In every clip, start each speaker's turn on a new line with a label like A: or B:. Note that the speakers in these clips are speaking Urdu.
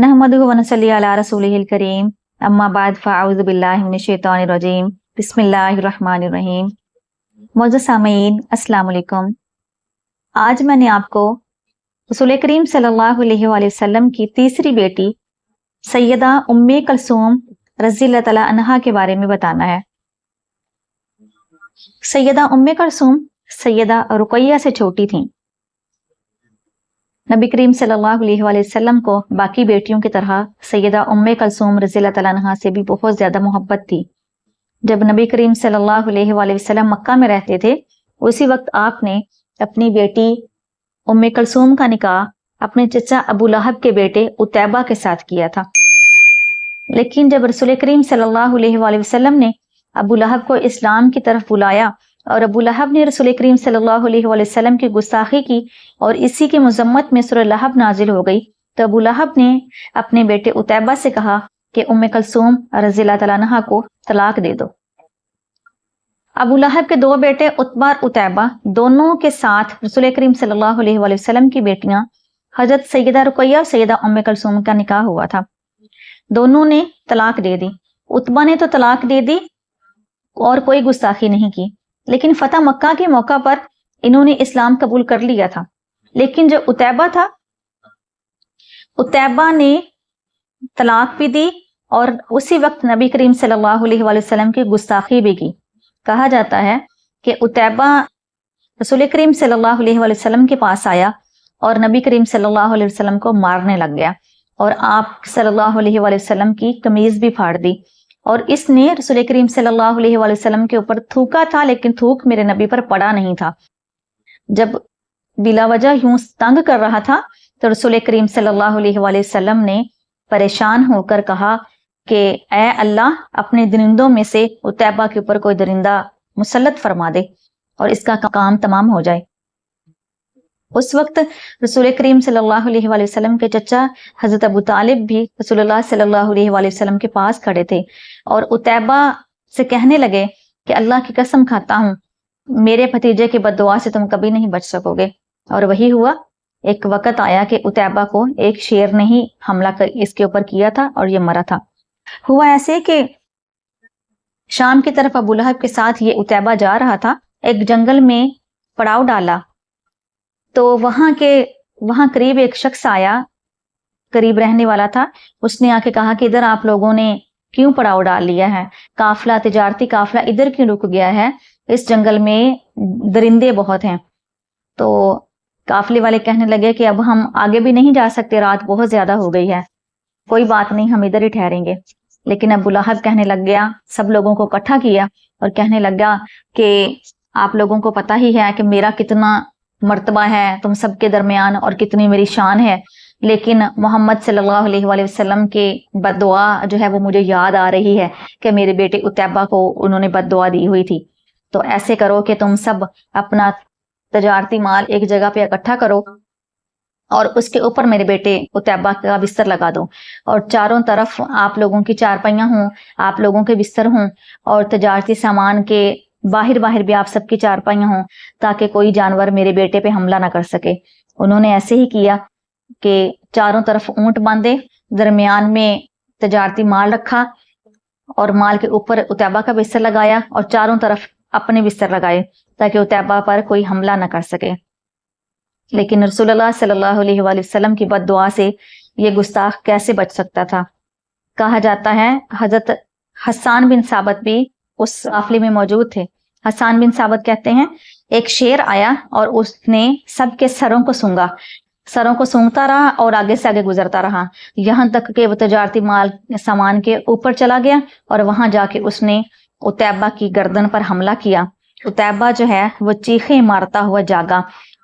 A: نحمده ونصلي على رسوله الكريم. اما بعد فاعوذ باللہ من الشیطان الرجیم بسم اللہ الرحمن الرحیم معزز سامعین، السلام علیکم. آج میں نے آپ کو رسول کریم صلی اللہ علیہ وآلہ وسلم کی تیسری بیٹی سیدہ ام کلثوم رضی اللہ تعالی عنہا کے بارے میں بتانا ہے۔ سیدہ ام کلثوم سیدہ رقیہ سے چھوٹی تھیں۔ نبی کریم صلی اللہ علیہ وآلہ وسلم کو باقی بیٹیوں کی طرح سیدہ ام کلثوم رضی اللہ تعالیٰ عنہ سے بھی بہت زیادہ محبت تھی۔ جب نبی کریم صلی اللہ علیہ وآلہ وسلم مکہ میں رہتے تھے، اسی وقت آپ نے اپنی بیٹی ام کلثوم کا نکاح اپنے چچا ابو لہب کے بیٹے اتیبہ کے ساتھ کیا تھا۔ لیکن جب رسول کریم صلی اللہ علیہ وآلہ وسلم نے ابو لہب کو اسلام کی طرف بلایا اور ابو لہب نے رسول کریم صلی اللہ علیہ وآلہ وسلم کی گستاخی کی اور اسی کی مذمت میں سورہ لہب نازل ہو گئی۔ تو ابو لہب نے اپنے بیٹے اتیبہ سے کہا کہ ام کلثوم رضی اللہ تعالیٰ عنہ کو طلاق دے دو۔ ابو لہب کے دو بیٹے اتبار اتیبہ دونوں کے ساتھ رسول کریم صلی اللہ علیہ وآلہ وسلم کی بیٹیاں حضرت سیدہ رقیہ اور سیدہ ام کلثوم کا نکاح ہوا تھا۔ دونوں نے طلاق دے دی۔ اتبا نے تو طلاق دے دی اور کوئی گستاخی نہیں کی۔ لیکن فتح مکہ کے موقع پر انہوں نے اسلام قبول کر لیا تھا۔ لیکن جو اتیبہ تھا اتیبہ نے طلاق بھی دی اور اسی وقت نبی کریم صلی اللہ علیہ وآلہ وسلم کی گستاخی بھی کی۔ کہا جاتا ہے کہ اتیبہ رسول کریم صلی اللہ علیہ وآلہ وسلم کے پاس آیا اور نبی کریم صلی اللہ علیہ وسلم کو مارنے لگ گیا اور آپ صلی اللہ علیہ وآلہ وسلم کی کمیز بھی پھاڑ دی۔ اور اس نے رسول کریم صلی اللہ علیہ وآلہ وسلم کے اوپر تھوکا تھا، لیکن تھوک میرے نبی پر پڑا نہیں تھا۔ جب بلا وجہ یوں تنگ کر رہا تھا تو رسول کریم صلی اللہ علیہ وآلہ وسلم نے پریشان ہو کر کہا کہ اے اللہ، اپنے درندوں میں سے اتیبہ کے اوپر کوئی درندہ مسلط فرما دے اور اس کا کام تمام ہو جائے۔ اس وقت رسول کریم صلی اللہ علیہ وآلہ وسلم کے چچا حضرت ابو طالب بھی رسول اللہ صلی اللہ علیہ وآلہ وسلم کے پاس کھڑے تھے اور اتیبہ سے کہنے لگے کہ اللہ کی قسم کھاتا ہوں، میرے بھتیجے کی بد دعا سے تم کبھی نہیں بچ سکو گے اور وہی ہوا، ایک وقت آیا کہ اتیبہ کو ایک شیر نے ہی حملہ کر اس کے اوپر کیا تھا اور یہ مرا تھا۔ ہوا ایسے کہ شام کی طرف ابو لہب کے ساتھ یہ اتیبہ جا رہا تھا، ایک جنگل میں پڑاؤ ڈالا۔ تو وہاں کے وہاں قریب ایک شخص آیا، قریب رہنے والا تھا۔ اس نے آ کے کہا کہ ادھر آپ لوگوں نے کیوں پڑاؤ ڈال لیا ہے؟ قافلہ تجارتی قافلہ ادھر کیوں رک گیا ہے؟ اس جنگل میں درندے بہت ہیں۔ تو قافلے والے کہنے لگے کہ اب ہم آگے بھی نہیں جا سکتے، رات بہت زیادہ ہو گئی ہے۔ کوئی بات نہیں، ہم ادھر ہی ٹھہریں گے۔ لیکن ابو لہب کہنے لگ گیا، سب لوگوں کو اکٹھا کیا اور کہنے لگ گیا کہ آپ لوگوں کو پتا ہی ہے کہ میرا کتنا مرتبہ ہے، تم سب کے درمیان اور کتنی میری شان ہے۔ لیکن محمد صلی اللہ علیہ وآلہ وسلم کے بد دعا جو ہے وہ مجھے یاد آ رہی ہے کہ میرے بیٹے اتیبہ کو انہوں نے بد دعا دی ہوئی تھی۔ تو ایسے کرو کہ تم سب اپنا تجارتی مال ایک جگہ پہ اکٹھا کرو اور اس کے اوپر میرے بیٹے اتیبہ کا بستر لگا دو۔ اور چاروں طرف آپ لوگوں کی چار پہیاں ہوں، آپ لوگوں کے بستر ہوں اور تجارتی سامان کے باہر باہر بھی آپ سب کی چار پائیاں ہوں تاکہ کوئی جانور میرے بیٹے پہ حملہ نہ کر سکے۔ انہوں نے ایسے ہی کیا کہ چاروں طرف اونٹ باندھے، درمیان میں تجارتی مال رکھا اور مال کے اوپر اتیبہ کا بستر لگایا اور چاروں طرف اپنے بستر لگائے تاکہ اتیبہ پر کوئی حملہ نہ کر سکے۔ لیکن رسول اللہ صلی اللہ علیہ وآلہ وسلم کی بد دعا سے یہ گستاخ کیسے بچ سکتا تھا؟ کہا جاتا ہے، حضرت حسان بن ثابت بھی اس قافلے میں موجود تھے۔ حسان بن ثابت کہتے ہیں، ایک شیر آیا اور اس نے سب کے سروں کو سونگا۔ سروں کو سونگتا رہا اور آگے سے آگے گزرتا رہا۔ یہاں تک کہ وہ تجارتی مال سامان کے اوپر چلا گیا اور وہاں جا کے اس نے اتیبہ کی گردن پر حملہ کیا۔ اتیبہ جو ہے، وہ چیخے مارتا ہوا جاگا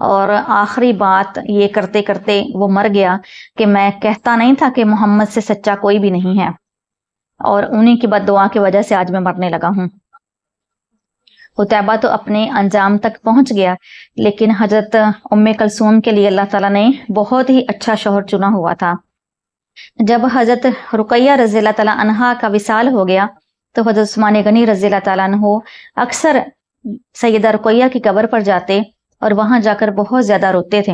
A: اور آخری بات یہ کرتے کرتے وہ مر گیا کہ میں کہتا نہیں تھا کہ محمد سے سچا کوئی بھی نہیں ہے اور انہیں کی بد دعا کی وجہ سے آج میں مرنے لگا ہوں۔ اتبا تو اپنے انجام تک پہنچ گیا، لیکن حضرت ام کلثوم کے لیے اللہ تعالیٰ نے بہت ہی اچھا شوہر چنا ہوا تھا۔ جب حضرت رقیہ رضی اللہ تعالیٰ عنہا کا وصال ہو گیا، تو حضرت عثمان غنی رضی اللہ تعالیٰ عنہ اکثر سیدہ رقیہ کی قبر پر جاتے اور وہاں جا کر بہت زیادہ روتے تھے۔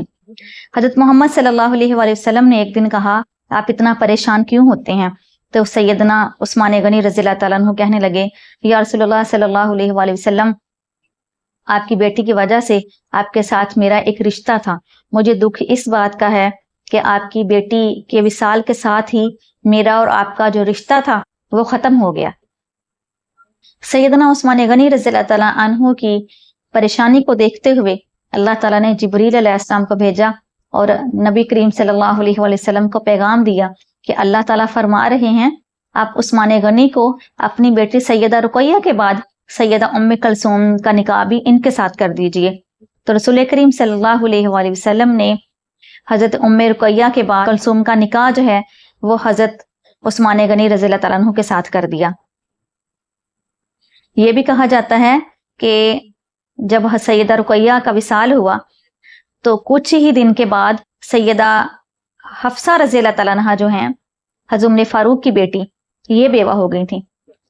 A: حضرت محمد صلی اللہ علیہ وآلہ وسلم نے ایک دن کہا، آپ اتنا پریشان کیوں ہوتے ہیں؟ تو سیدنا عثمان غنی رضی اللہ تعالیٰ عنہ کہنے لگے، یا رسول اللہ صلی اللہ علیہ وآلہ وسلم، آپ کی بیٹی کی وجہ سے آپ کے ساتھ میرا ایک رشتہ تھا. مجھے دکھ اس بات کا ہے کہ آپ کی بیٹی کے وصال کے ساتھ ہی میرا اور آپ کا جو رشتہ تھا وہ ختم ہو گیا. سیدنا عثمان غنی رضی اللہ تعالیٰ عنہ کی پریشانی کو دیکھتے ہوئے اللہ تعالیٰ نے جبریل علیہ السلام کو بھیجا اور نبی کریم صلی اللہ علیہ وآلہ وسلم کو پیغام دیا کہ اللہ تعالیٰ فرما رہے ہیں، آپ عثمان غنی کو اپنی بیٹی سیدہ رقیہ کے بعد سیدہ ام کلثوم کا نکاح بھی ان کے ساتھ کر دیجیے۔ تو رسول کریم صلی اللہ علیہ وآلہ وسلم نے حضرت ام رقیہ کے بعد کلثوم کا نکاح جو ہے، وہ حضرت عثمان غنی رضی اللہ تعالیٰ عنہ کے ساتھ کر دیا۔ یہ بھی کہا جاتا ہے کہ جب سیدہ رقیہ کا وصال ہوا، تو کچھ ہی دن کے بعد سیدہ حفصہ رضی اللہ تعالیٰ عنہ جو ہیں، حضرت عمر فاروق کی بیٹی، یہ بیوہ ہو گئی تھی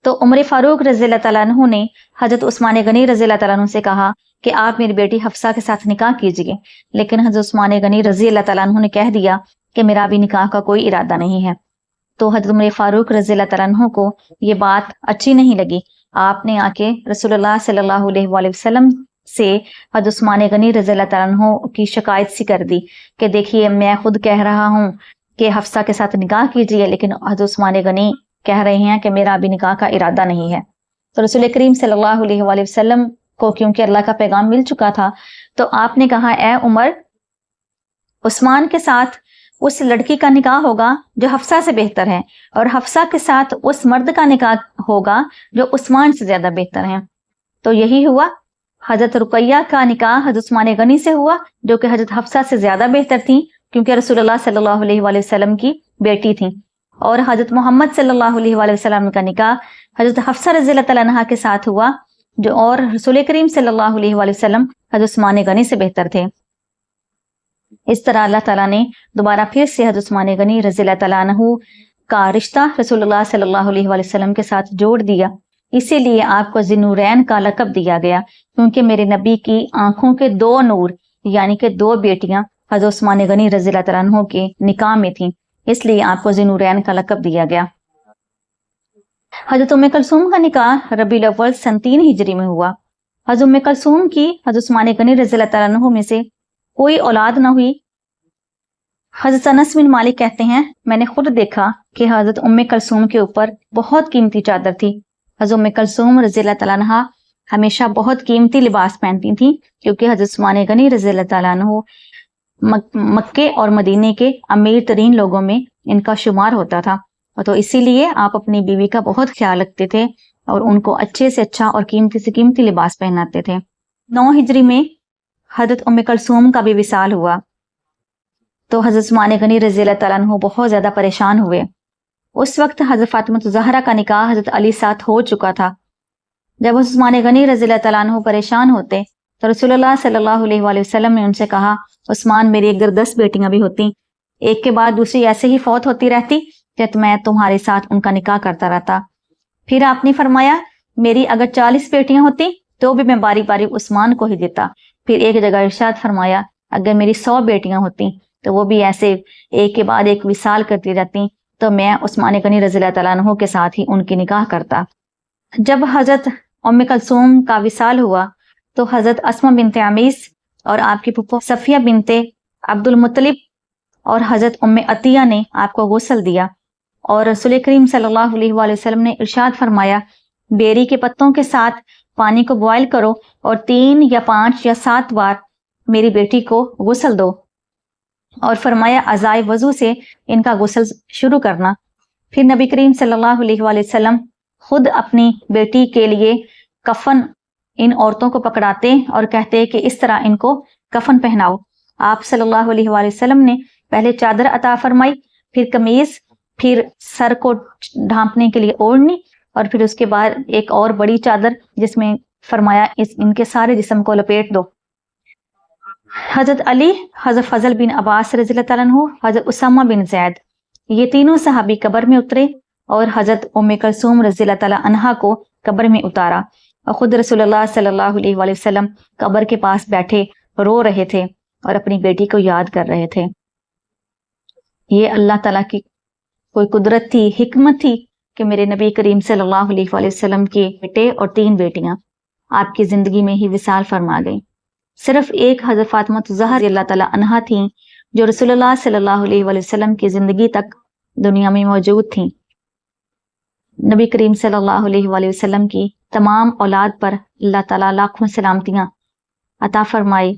A: تو عمر فاروق رضی اللہ تعالیٰ عنہ نے حضرت عثمان غنی رضی اللہ تعالیٰ عنہ سے کہا کہ آپ میری بیٹی حفصہ کے ساتھ نکاح کیجیے لیکن حضرت عثمان غنی رضی اللہ تعالیٰ عنہ نے کہہ دیا کہ میرا ابھی نکاح کا کوئی ارادہ نہیں ہے۔ تو حضرت عمر فاروق رضی اللہ تعالیٰ عنہ کو یہ بات اچھی نہیں لگی۔ آپ نے آ کے رسول اللہ صلی اللہ علیہ وآلہ وسلم سے حضرت عثمان غنی رضی اللہ تعالیٰ عنہ کی شکایت سی کر دی کہ دیکھیے میں خود کہہ رہا ہوں کہ حفصہ کے ساتھ نکاح کیجیے لیکن حضرت عثمان غنی کہہ رہے ہیں کہ میرا ابھی نکاح کا ارادہ نہیں ہے۔ تو رسول کریم صلی اللہ علیہ وآلہ وسلم کو کیونکہ اللہ کا پیغام مل چکا تھا، تو آپ نے کہا، اے عمر، عثمان کے ساتھ اس لڑکی کا نکاح ہوگا جو حفصہ سے بہتر ہے، اور حفصہ کے ساتھ اس مرد کا نکاح ہوگا جو عثمان سے زیادہ بہتر ہے۔ تو یہی ہوا حضرت رقیہ کا نکاح حضرت عثمان غنی سے ہوا جو کہ حضرت حفصہ سے زیادہ بہتر تھی کیونکہ رسول اللہ صلی اللہ علیہ وآلہ وسلم کی بیٹی تھی اور حضرت محمد صلی اللہ علیہ وآلہ وسلم کا نکاح حضرت حفصہ رضی اللہ تعالیٰ عنہ کے ساتھ ہوا جو اور رسول کریم صلی اللہ علیہ وآلہ وسلم حضرت عثمان غنی سے بہتر تھے۔ اس طرح اللہ تعالیٰ نے دوبارہ پھر سے حضرت عثمان غنی رضی اللہ تعالیٰ عنہ کا رشتہ رسول اللہ صلی اللہ علیہ وآلہ وسلم کے ساتھ جوڑ دیا۔ اسی لیے آپ کو زنورین کا لقب دیا گیا، کیونکہ میرے نبی کی آنکھوں کے دو نور یعنی کہ دو بیٹیاں حضرت عثمان غنی رضی اللہ تعالیٰ عنہ کے نکاح میں تھیں، اس لیے آپ کو زنورین کا لقب دیا گیا۔ حضرت ام کلثوم کا نکاح ربی الاول سن تین ہجری میں ہوا۔ حضرت ام کلثوم کی حضرت عثمان غنی رضی اللہ تعالیٰ عنہ میں سے کوئی اولاد نہ ہوئی۔ حضرت انس بن مالک کہتے ہیں، میں نے خود دیکھا کہ حضرت ام کلثوم کے اوپر بہت قیمتی چادر تھی۔ حضرت ام کلثوم رضی اللہ تعالیٰ عنہ ہمیشہ بہت قیمتی لباس پہنتی تھی کیونکہ حضرت عثمان غنی رضی اللہ تعالیٰ عنہ مکے اور مدینے کے امیر ترین لوگوں میں ان کا شمار ہوتا تھا۔ تو اسی لیے آپ اپنی بیوی کا بہت خیال رکھتے تھے اور ان کو اچھے سے اچھا اور قیمتی سے قیمتی لباس پہناتے تھے۔ نو ہجری میں حضرت ام کلثوم کا بھی وصال ہوا۔ تو حضرت عثمان غنی رضی اللہ تعالیٰ عنہ بہت زیادہ پریشان ہوئے۔ اس وقت حضرت فاطمہ زہرا کا نکاح حضرت علی ساتھ ہو چکا تھا۔ جب عثمان غنی رضی اللہ تعالیٰ عنہ پریشان ہوتے تو رسول اللہ صلی اللہ علیہ وآلہ وسلم نے ان سے کہا، عثمان میری اگر دس بیٹیاں بھی ہوتی ایک کے بعد دوسری ایسے ہی فوت ہوتی رہتی کہ میں تمہارے ساتھ ان کا نکاح کرتا رہتا۔ پھر آپ نے فرمایا، میری اگر چالیس بیٹیاں ہوتی تو بھی میں باری باری عثمان کو ہی دیتا۔ پھر ایک جگہ ارشاد فرمایا، اگر میری سو بیٹیاں ہوتی تو وہ بھی ایسے ایک کے بعد ایک وصال کرتی رہتی تو میں عثمان کنی رضی اللہ تعالیٰ عنہ کے ساتھ ہی ان کی نکاح کرتا۔ جب حضرت ام کلثوم کا وصال ہوا تو حضرت اسما بنت عمیس اور آپ کی پھپھو صفیہ بنت عبد المطلب اور حضرت ام عطیہ نے آپ کو غسل دیا اور رسول کریم صلی اللہ علیہ وآلہ وسلم نے ارشاد فرمایا، بیری کے پتوں کے ساتھ پانی کو بوائل کرو اور تین یا پانچ یا سات بار میری بیٹی کو غسل دو۔ اور فرمایا ازائے وضو سے ان کا غسل شروع کرنا۔ پھر نبی کریم صلی اللہ علیہ وآلہ وسلم خود اپنی بیٹی کے لیے کفن ان عورتوں کو پکڑاتے اور کہتے کہ اس طرح ان کو کفن پہناؤ۔ آپ صلی اللہ علیہ وآلہ وسلم نے پہلے چادر عطا فرمائی، پھر قمیض پھر سر کو ڈھانپنے کے لیے اوڑھنی اور پھر اس کے بعد ایک اور بڑی چادر جس میں فرمایا، اس ان کے سارے جسم کو لپیٹ دو۔ حضرت علی، حضرت فضل بن عباس رضی اللہ تعالیٰ عنہ، حضرت اسامہ بن زید، یہ تینوں صحابی قبر میں اترے اور حضرت ام کلثوم رضی اللہ تعالیٰ عنہ کو قبر میں اتارا اور خود رسول اللہ صلی اللہ علیہ وآلہ وسلم قبر کے پاس بیٹھے رو رہے تھے اور اپنی بیٹی کو یاد کر رہے تھے۔ یہ اللہ تعالیٰ کی کوئی قدرت تھی، حکمت تھی کہ میرے نبی کریم صلی اللہ علیہ وآلہ وسلم کے بیٹے اور تین بیٹیاں آپ کی زندگی میں ہی وصال فرما گئیں۔ صرف ایک حضرت فاطمہ زہر اللہ تعالیٰ عنہا تھیں جو رسول اللہ صلی اللہ علیہ وآلہ وسلم کی زندگی تک دنیا میں موجود تھیں۔ نبی کریم صلی اللہ علیہ وآلہ وسلم کی تمام اولاد پر اللہ تعالیٰ لاکھوں سلامتیاں عطا فرمائی۔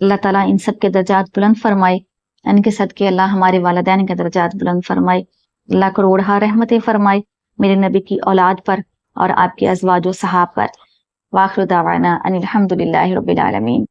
A: اللہ تعالیٰ ان سب کے درجات بلند فرمائے ان کے صدقے اللہ ہمارے والدین کے درجات بلند فرمائے اللہ کروڑہ رحمتیں فرمائے میرے نبی کی اولاد پر اور آپ کے ازواج و صحاب پر۔ واخر دعوانا ان الحمد للہ رب العالمین۔